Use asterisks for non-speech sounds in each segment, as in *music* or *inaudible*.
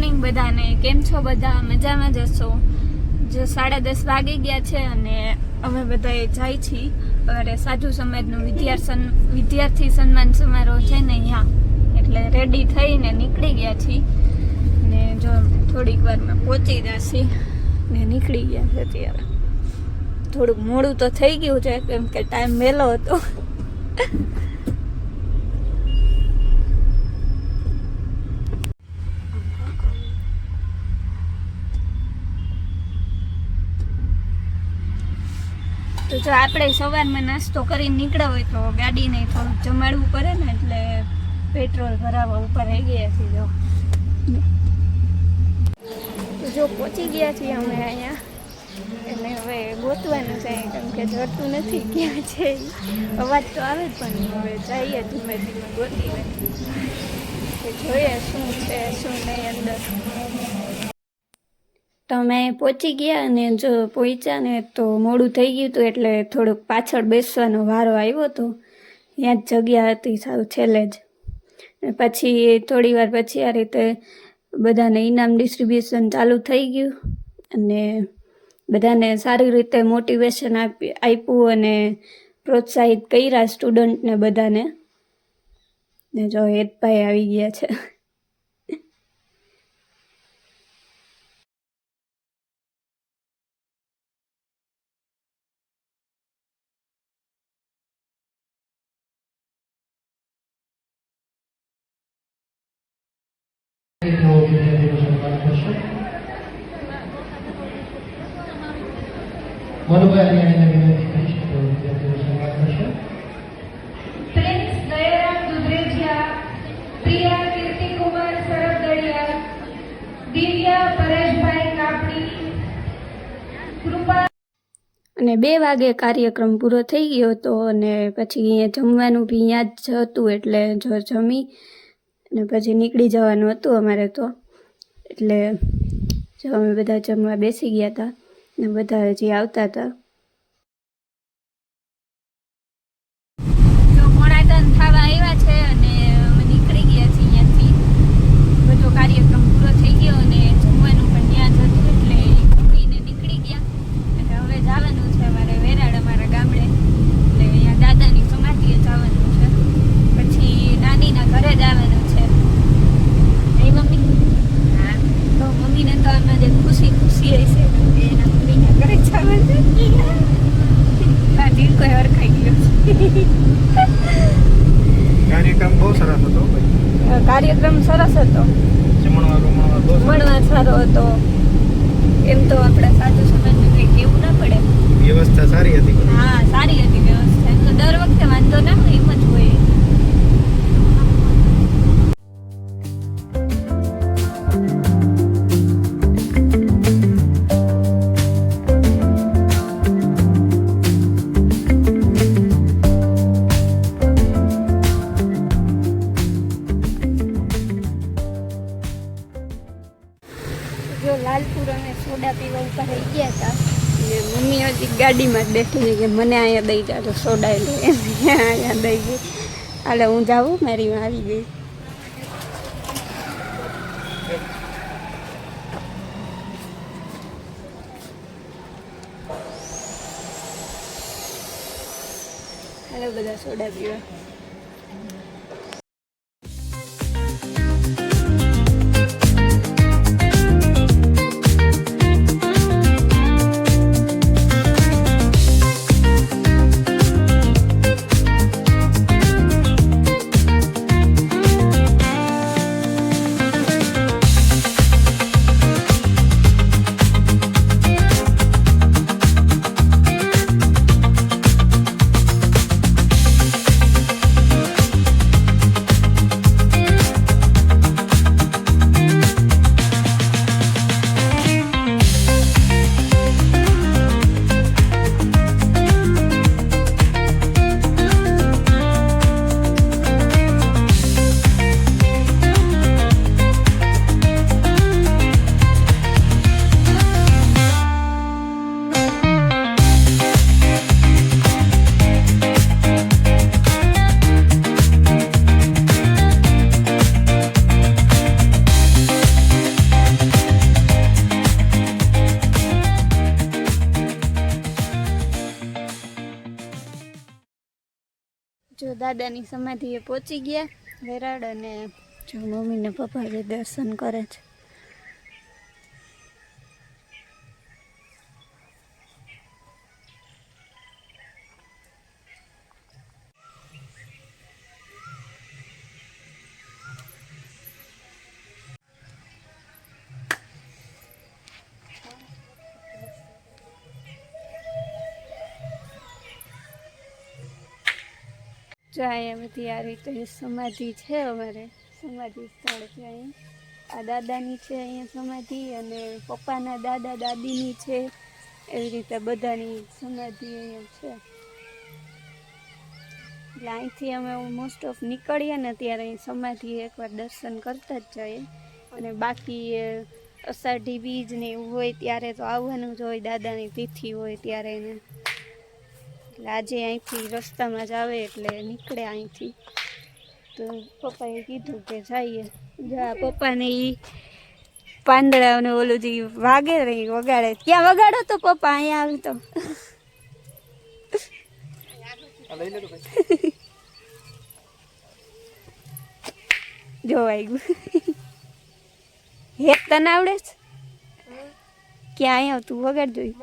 Morning બધાને. કેમ છો બધા? મજામાં જશો જો સાડા દસ વાગી ગયા છે અને અમે બધાએ જાય છીએ અરે સાધુ સમાજનું વિદ્યાર્થન વિદ્યાર્થી સન્માન સમારોહ છે ને અહીંયા એટલે રેડી થઈને નીકળી ગયા છીએ ને જો થોડીક વારમાં પહોંચી જશે. ને નીકળી ગયા છે અત્યારે. થોડુંક મોડું તો થઈ ગયું છે, કેમ કે ટાઈમ વહેલો હતો. તો જો આપણે સવારમાં નાસ્તો કરીને નીકળ્યા હોય તો ગાડીને થોડુંક જમાડવું પડે ને એટલે પેટ્રોલ ભરાવવા ઉપર રહી ગયા છીએ જો. જો પહોંચી ગયા છીએ અમે અહીંયા. એટલે હવે ગોતવાનું છે કેમ કે જોતું નથી ક્યાં છે અવાજ તો આવે જ પણ હવે જઈએ ધીમે ધીમે ગોતીને. જોઈએ શું છે, શું નહીં અંદર. તો અમે પહોંચી ગયા અને જો પહોંચ્યા ને તો મોડું થઈ ગયું હતું એટલે થોડુંક પાછળ બેસવાનો વારો આવ્યો હતો. ત્યાં જ જગ્યા હતી સાવ છેલ્લે જ. પછી થોડી વાર પછી આ રીતે બધાને ઇનામ ડિસ્ટ્રીબ્યુશન ચાલુ થઈ ગયું અને બધાને સારી રીતે મોટિવેશન આપી, આપ્યું અને પ્રોત્સાહિત કર્યા સ્ટુડન્ટને બધાને. ને જો હેતભાઈ આવી ગયા છે. અને બે વાગે કાર્યક્રમ પૂરો થઈ ગયો હતો અને પછી જમવાનું બી અહીંયા જ હતું એટલે જો જમી અને પછી નીકળી જવાનું હતું અમારે તો. એટલે જો અમે બધા જમવા બેસી ગયા હતા ને બધા હજી આવતા હતા. લાલપુર અને સોડા પીવા ઉપર રહી ગયા હતા. ને મમ્મી હજી ગાડીમાં જ બેઠી છે કે મને અહીંયા દઈ જાજો સોડા લે. અહીંયા દઈ ગઈ હાલે, હું જાઉં? મારીમાં આવી ગઈ. હાલો, બધા સોડા પીવા. દાદાની સમાધિએ પહોંચી ગયા. વેરાડ અને જો મમ્મીને પપ્પા જે દર્શન કરે છે. જો અહીંયા બધી આ રીતે સમાધિ છે અમારે. સમાધિ સ્થળ છે અહીંયા આ દાદાની છે અહીંયા સમાધિ અને પપ્પાના દાદા દાદીની છે. એવી રીતે બધાની સમાધિ અહીંયા છે. એટલે અહીંથી અમે મોસ્ટ ઓફ નીકળીએ ને ત્યારે અહીં સમાધિ એકવાર દર્શન કરતા જ જઈએ. અને બાકી અષાઢી બીજ ને એવું હોય ત્યારે તો આવવાનું જ હોય, દાદાની તિથિ હોય ત્યારે એને. એટલે આજે અહીંથી રસ્તામાં જ આવે એટલે નીકળે અહીંથી. તો પપ્પાએ કીધું કે જઈએ. જા, પપ્પાને એ પાંદડાને ઓલું જે વાગે રહી વગાડે. ક્યાં વગાડો તો પપ્પા? અહીંયા આવી તો. આ લઈ લે તો ભાઈ જો આવી ગયું. હેત તને આવડે છે? ક્યાં આવ્યો તું વગાડ જોઈ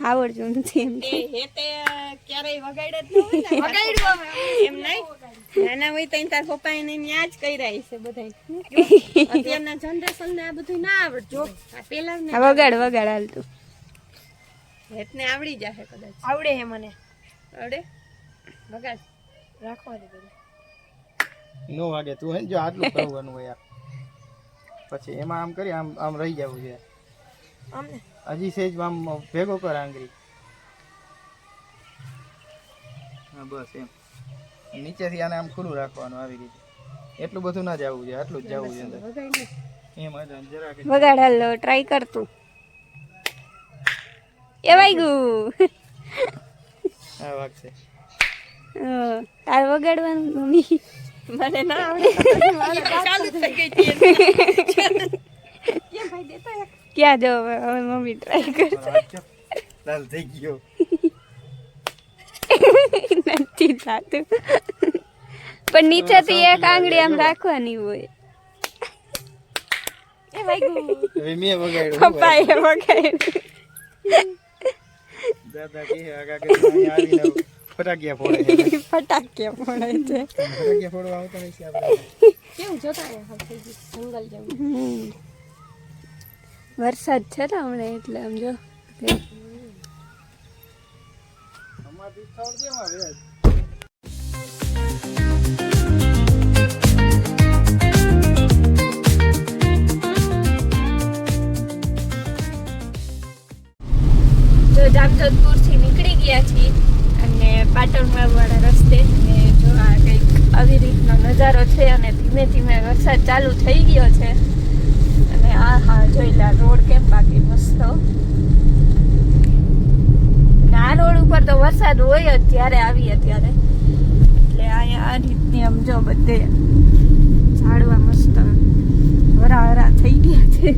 આવડતું નથી એમ હેતે ક્યારેય ન ને. વગાડ્યું અમે. એમ નહીં. નાના હોય તો તાર પપ્પા એને ન્યા જ કર્યા છે બધા અત્યારના જનરેશન ને આ બધું ના આવડતું. જો પેલા વગાડ વગાડ હાલતું. હેતને આવડી જશે કદાચ. આવડે હે મને. આવડે? વગાડ. રાખવા દે બધું. નો વાગે તું હે જો આટલું કરવાનું હોય યાર. પછી એમાં આમ કરી આમ આમ રહી જવું છે. અમને હજી સેજ આમ ભેગો કર આંગળી. હા બસ એમ. નીચેથી આને આમ ખુલ્લું રાખવાનું આવી રીતે. એટલું બધું ના જવું છે આટલું જ જવું છે અંદર. વગાડ ને. એમ જરા વગાડ હાલો ટ્રાય કર તું. એ વાગ્યું હા વાગશે હં, તાર વગાડવાનું મમ્મી. મને ના આવડે. *laughs* ચાલુ થઈ ગઈ છે *laughs* કેમ ભાઈ દેતા એક ક્યાં જો હવે હવે મમ્મી ટ્રાય કર મારો હાથ જો લાલ થઈ ગયો. નથી થતું. પણ નીચેથી એક આંગળી આમ રાખવાની હોય. ફટાકિયા ફોડે છે. ફટાકિયા પડે છે. ફટાકિયા ફોડવા આવતા હોય છે આપણે. કેવું જોતા ને હાવ થઈ ગયું જંગલ જેવું. હમ. વરસાદ છે ને હમણાં એટલે આમ જો. જામજોધપુરથી નીકળી ગયા છીએ અને પાટણ વાળા રસ્તે. અને જો આ કંઈક આવી રીતનો નજારો છે અને ધીમે ધીમે વરસાદ ચાલુ થઈ ગયો છે. આ હા જોઈ લે આ રોડ કેમ બાકી મસ્ત? ના, રોડ ઉપર તો વરસાદ હોય જ ત્યારે આવીએ ત્યારે. એટલે અહીંયા આ રીતની આમ જો બધે ઝાડવા મસ્ત હરા હરા થઈ ગયા છે.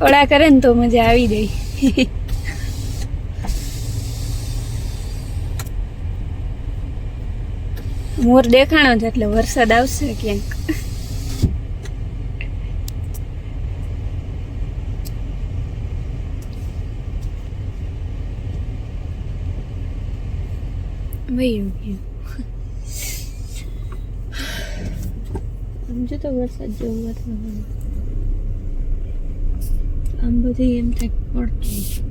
કળા કરે ને તો મજા આવી જાય. મોર દેખાણો છે એટલે વરસાદ આવશે ક્યાંક. વયું ગયું સમજો તો વરસાદ જેવું વાતાવરણ. આમ બધી એમ થાય પડતી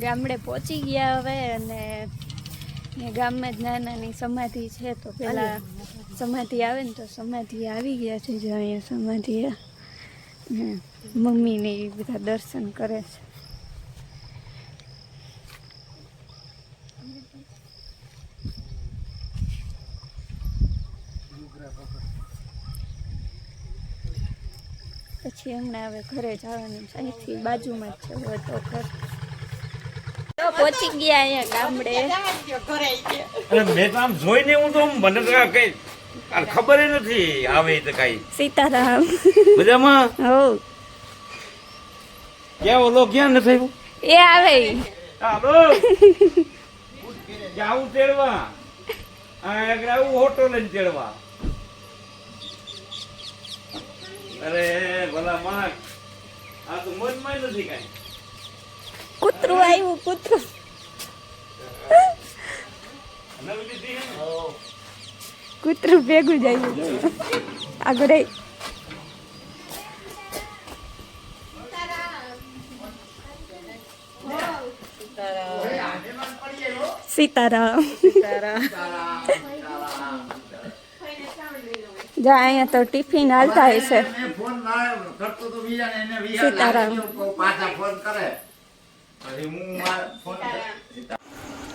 ગામડે પહોંચી ગયા હવે અને ગામમાં જ નાનાની સમાધિ છે તો પેલા સમાધિ આવે ને તો સમાધિ આવી ગયા છે જો અહીંયા સમાધિ મમ્મીને એ બધા દર્શન કરે છે. પછી હમણાં હવે ઘરે જવાનું છે. અહીંથી બાજુમાં જ છે હવે તો ઘર. પહોંચી ગયા અહીંયા ગામડે. મેં તો આમ જોઈને હું તો મને કઈ ખબર નથી આવે તો કઈ. સીતારામ. મજામાં હો. ક્યાં ઓલો ક્યાં નથી આવ્યો? એ આવે હાલો. જાવું તેડવા. આવું હોટો લઈને તેડવા. અરે ભલા માણસ. આ તો મનમાં નથી કાઈ. કૂતરું આવ્યું કૂતરું. નવી દીધી હે? કૂતરું ભેગું જાય આગળ. સીતારામ. જા અહીંયા તો ટિફિન હાલતા હશે સીતારામ.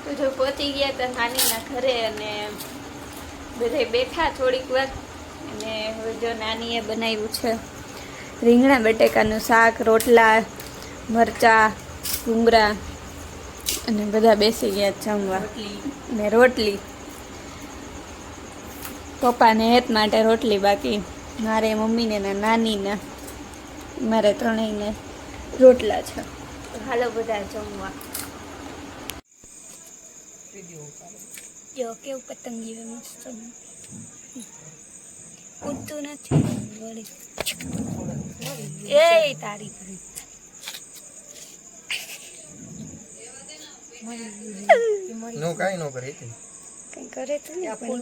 તો જો પહોંચી ગયા તો નાનીના ઘરે અને બધે બેઠા થોડીક વાર. અને હવે જો નાનીએ બનાવ્યું છે રીંગણા બટેકાનું શાક રોટલા મરચા ઘૂંગરા અને બધા બેસી ગયા જમવા. ને રોટલી. પપ્પાને હેત માટે રોટલી બાકી. મારે મમ્મીને ને નાનીને. મારે ત્રણેયને રોટલા છે. હાલો બધા જમવા. જો કેવું પતંગિયું મસ્ત ઉડતું નથી. વળી. એ તારી નો કાંઈ નો કરે કઈ કરે તો નહીં પણ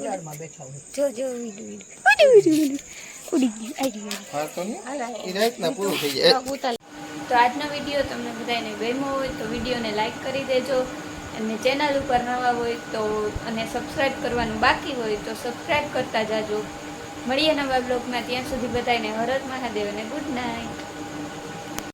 જો જો વીડું વીડું વીડું વીડું વીડું ઉડી. ગયું આવી ગયું હા તો ને એ ના પૂરું થઈ જાય. તો આજનો વીડિયો તમને બધાને ગમ્યો હોય તો વિડિયોને લાઈક કરી દેજો. અને ચેનલ ઉપર નવા હોય તો અને સબસ્ક્રાઈબ કરવાનું બાકી હોય તો સબસ્ક્રાઈબ કરતા જાજો. મળીએ નવા બ્લોગમાં ત્યાં સુધી બધાને હરત મહાદેવ અને ગુડ નાઇટ